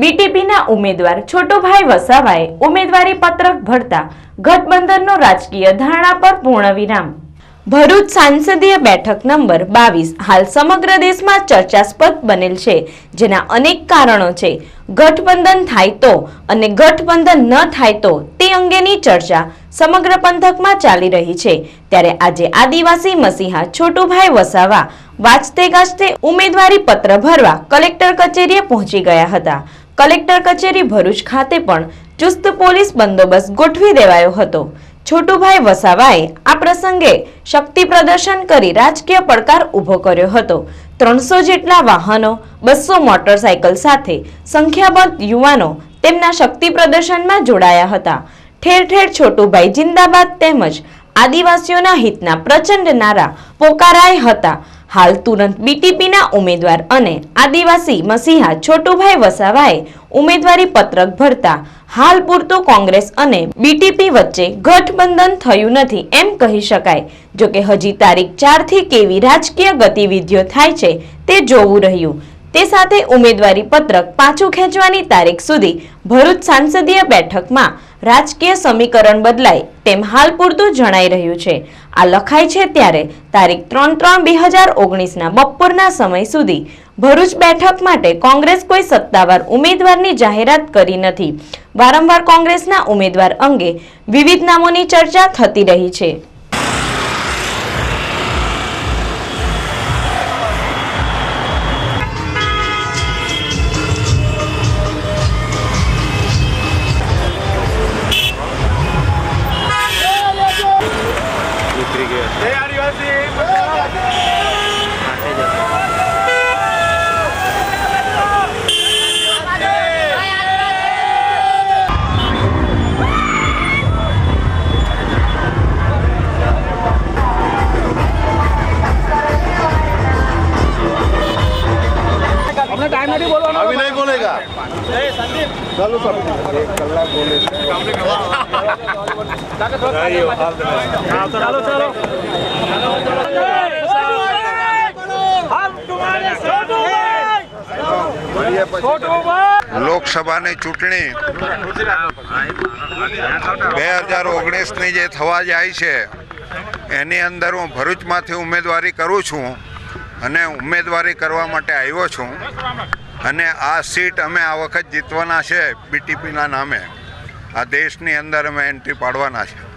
બીટીપીના ઉમેદવાર છોટુભાઈ વસાવાએ ઉમેદવારી પત્રક ભરતા ગઠબંધનનો રાજકીય ધારણા પર પૂર્ણ વિરામ. ભરૂચ સાંસદીય બેઠક નંબર બાવીસ હાલ સમગ્ર દેશમાં ચર્ચાસ્પદ બનેલ છે, જેના અનેક કારણો છે. ગઠબંધન થાય તો અને ગઠબંધન ન થાય તો તે અંગેની ચર્ચા સમગ્ર પંથકમાં ચાલી રહી છે. ત્યારે આજે આદિવાસી મસીહા છોટુભાઈ વસાવા વાંચતે ગાજતે ઉમેદવારી પત્ર ભરવા કલેક્ટર કચેરીએ પહોંચી ગયા હતા. કલેક્ટર કચેરી ભરૂચ ખાતે પણ ચુસ્ત પોલીસ બંદોબસ્ત ગોઠવી દેવાયો હતો. છોટુભાઈ વસાવાએ આ પ્રસંગે શક્તિ પ્રદર્શન કરી રાજકીય પડકાર ઊભો કર્યો હતો. ત્રણસો જેટલા વાહનો, બસો મોટરસાયકલ સાથે સંખ્યાબંધ યુવાનો તેમના શક્તિ પ્રદર્શનમાં જોડાયા હતા. ઠેર ઠેર છોટુભાઈ જિંદાબાદ તેમજ આદિવાસીઓના હિતના પ્રચંડ નારા પોકારાય હતા. હાલ તુરંત બીટીપીના ઉમેદવાર અને આદિવાસી મસીહા છોટુભાઈ વસાવાએ ઉમેદવારી પત્રક ભરતા હાલ પૂરતું કોંગ્રેસ અને બીટીપી વચ્ચે ગઠબંધન થયું નથી એમ કહી શકાય. જોકે હજી તારીખ ચારથી કેવી રાજકીય ગતિવિધિઓ થાય છે તે જોવું રહ્યું. તે સાથે ઉમેદવારી પત્રક પાછું ખેંચવાની તારીખ સુધી ભરૂચ સાંસદીય બેઠકમાં રાજકીય સમીકરણ બદલાય તેમ હાલ પૂરતું જણાઈ રહ્યું છે. આ લખાય છે ત્યારે તારીખ ત્રણ ત્રણ બે હજાર ઓગણીસના બપોરના સમય સુધી ભરૂચ બેઠક માટે કોંગ્રેસ કોઈ સત્તાવાર ઉમેદવારની જાહેરાત કરી નથી. વારંવાર કોંગ્રેસના ઉમેદવાર અંગે વિવિધ નામોની ચર્ચા થતી રહી છે. अभी नहीं बोलेगा चलो सब एक कलाक बोले ચાલો ચાલો. લોકસભાની ચૂંટણી. બે હજાર ઓગણીસની જે થવા જાય છે એની અંદર હું ભરૂચમાંથી ઉમેદવારી કરું છું અને ઉમેદવારી કરવા માટે આવ્યો છું. અને આ સીટ અમે આ વખત જીતવાના છે બીટીપીના નામે. આ દેશની અંદર અમે એન્ટ્રી પાડવાના છે.